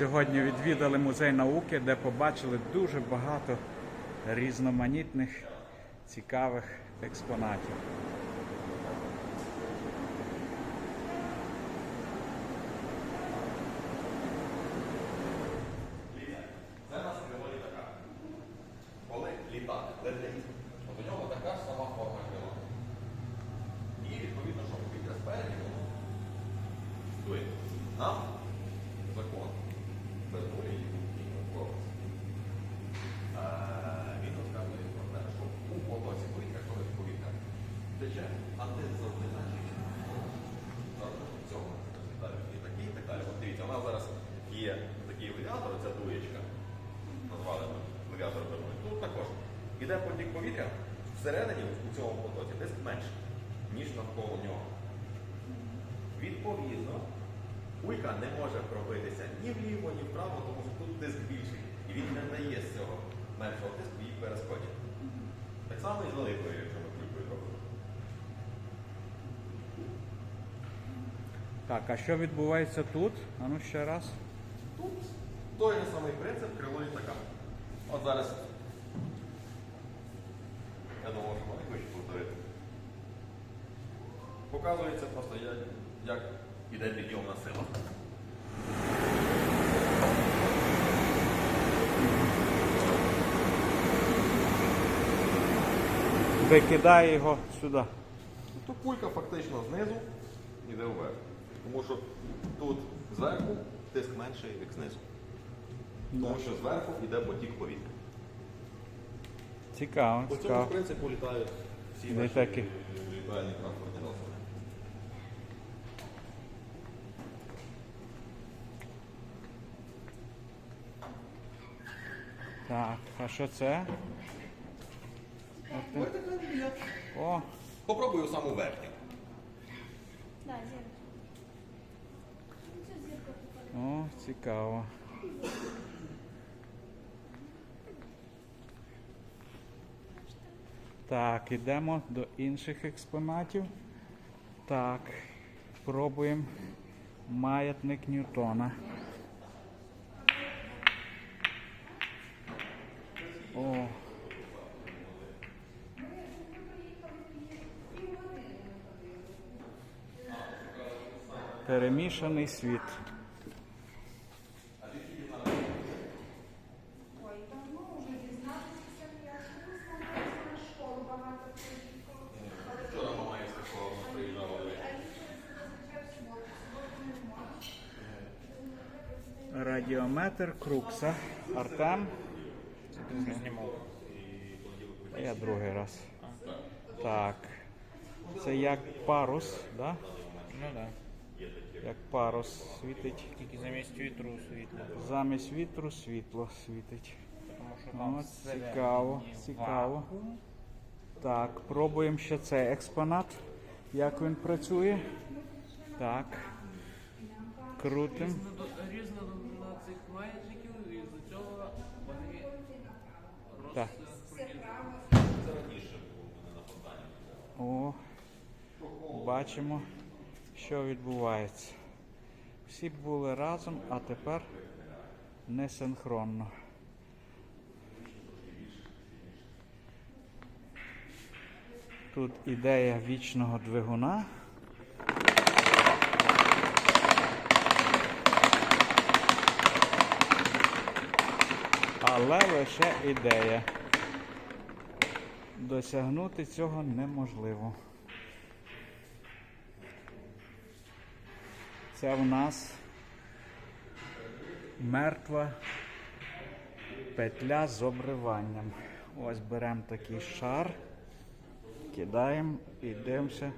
Сьогодні відвідали музей науки, де побачили дуже багато різноманітних цікавих експонатів. Це у нас крило літака. Коли літак летить, от у нього така ж сама форма крила. І відповідно, що повітря спереді, воно дує. Нам закон без волі і корпус. Він розказує про те, що у потоці повітря, коли повітря тече, а ти завжди значить. Завжди в цьому у нас зараз є такий варіатор, ця дуєчка назвали ми варіатор дорогою. Тут також іде потік повітря, всередині у цьому потоці тиск менший, ніж навколо нього. Відповідно, кулька не може пробитися ні вліво, ні вправо, тому що тут тиск більший. І він не дає з цього меншого тиску її перескочити. Так само і з великою, Так, а що відбувається тут? А ну ще раз. Тут той же самий принцип крило літака. От зараз. Я думав, що вони хочуть повторити. Показується просто, як, як іде підйомна сила. Викидає його сюди. Тут кулька фактично знизу йде вверх. Тому що тут зверху тиск менший, як знизу. Тому що зверху йде потік повітря. Цікаво, По цьому цікаво. принципу літають всі Літаки. наші літальні транспортні засоби. Так, а що це? От ти- О, Попробую саму верхню. Да, зірка. Ну, Цю зірку покажу. О, цікаво. Так, ідемо до інших експонатів. Так, пробуємо маятник Ньютона. О. Перемішаний світ. Радіометр Крукса. Артем. А Я другий раз. Так. Це як парус, да? Ну так. Як парус світить. Тільки замість вітру світло. Замість вітру світло світить. Тому що там О, цікаво, цікаво. вакуум. Так, пробуємо ще цей експонат. Як він працює. Так. Крутим. Різна довжина цих маятників, і з цього вони Так. О, бачимо, що відбувається. Всі були разом, а тепер не синхронно. Тут ідея вічного двигуна. Але лише ідея. Досягнути цього неможливо. Це в нас мертва петля з обриванням. Ось беремо такий шар, кидаємо і дивимося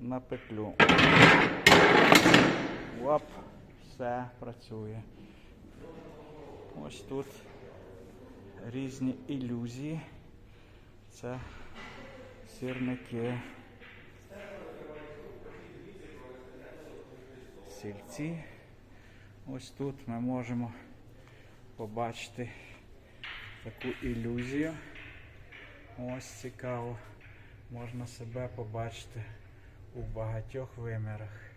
на петлю. Оп, все працює. Ось тут різні ілюзії. Це сірники. Сільці. Ось тут ми можемо побачити таку ілюзію. Ось цікаво. Можна себе побачити у багатьох вимірах.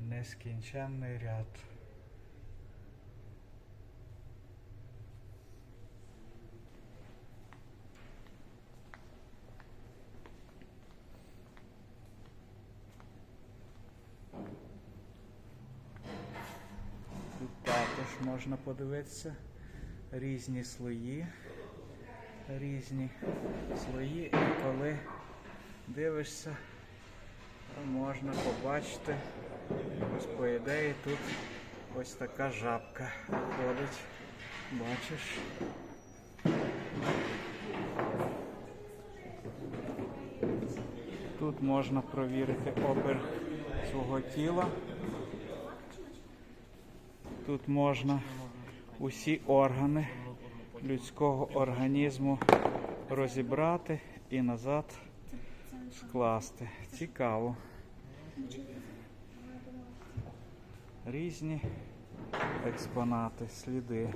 Нескінченний ряд. також можна подивитися. Різні слої. Різні слої. І коли дивишся, можна побачити. Ось по ідеї тут ось така жабка ходить. Бачиш? Тут можна провірити опір свого тіла. Тут можна усі органи людського організму розібрати і назад скласти. Цікаво. Різні експонати, сліди.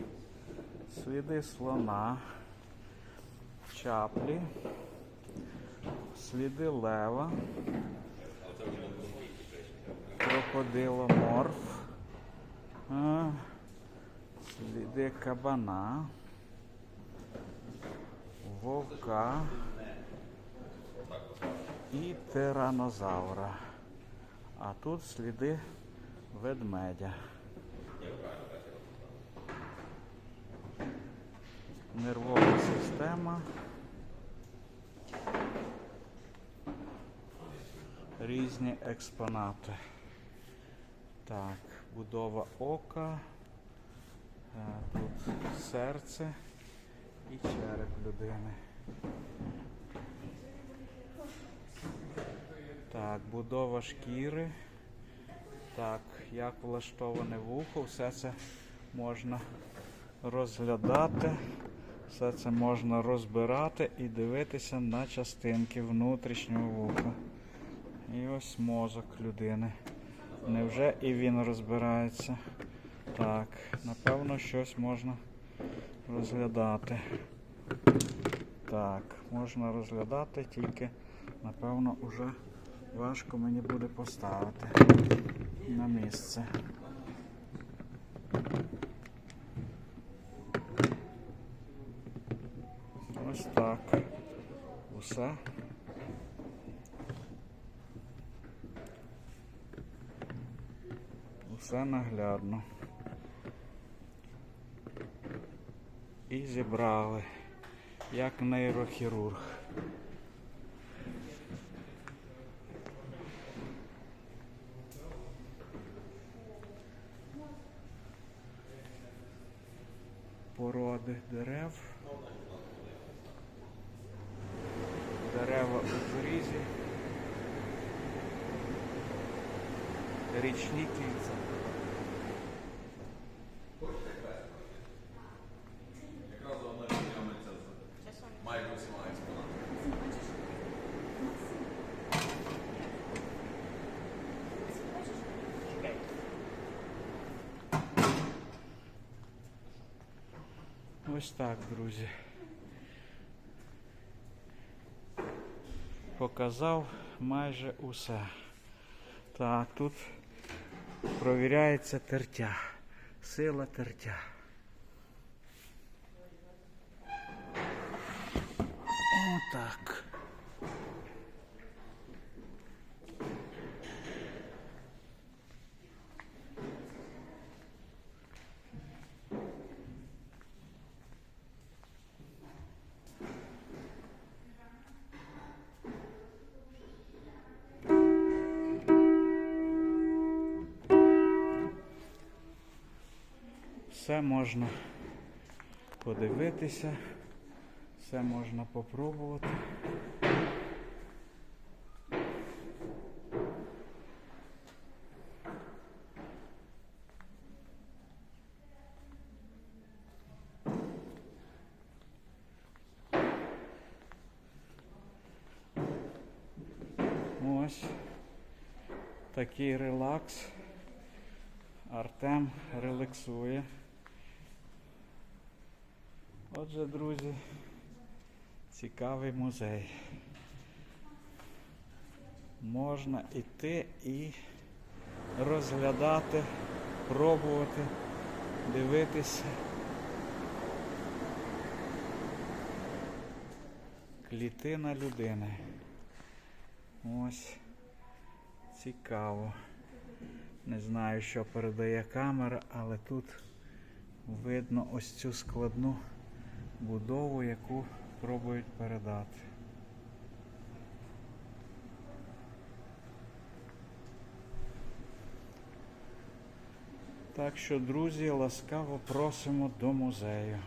Сліди слона, чаплі, сліди лева, крокодиломорф, а, сліди кабана, вовка і тиранозавра. А тут сліди ведмедя. Нервова система. Різні експонати. Так, будова ока. Е, Тут серце і череп людини. Так, будова шкіри. Так, як влаштоване вухо, все це можна розглядати, все це можна розбирати і дивитися на частинки внутрішнього вуха. І ось мозок людини. Невже і він розбирається? Так, напевно, щось можна розглядати. Так, можна розглядати, тільки напевно уже важко мені буде поставити на місце. Ось так. Усе. Усе наглядно. І зібрали, як нейрохірург. Породи дерев. Дерева у зрізі. Річні кільця. Ось так, друзі. Показав майже усе. Так, тут провіряється тертя. Сила тертя. Отак. Все можна подивитися, все можна попробувати. Ось такий релакс. Артем релаксує. Отже, друзі, цікавий музей. Можна йти і розглядати, пробувати, дивитися. Клітина людини. Ось цікаво. Не знаю, що передає камера, але тут видно ось цю складну будову, яку пробують передати. Так що, друзі, ласкаво просимо до музею.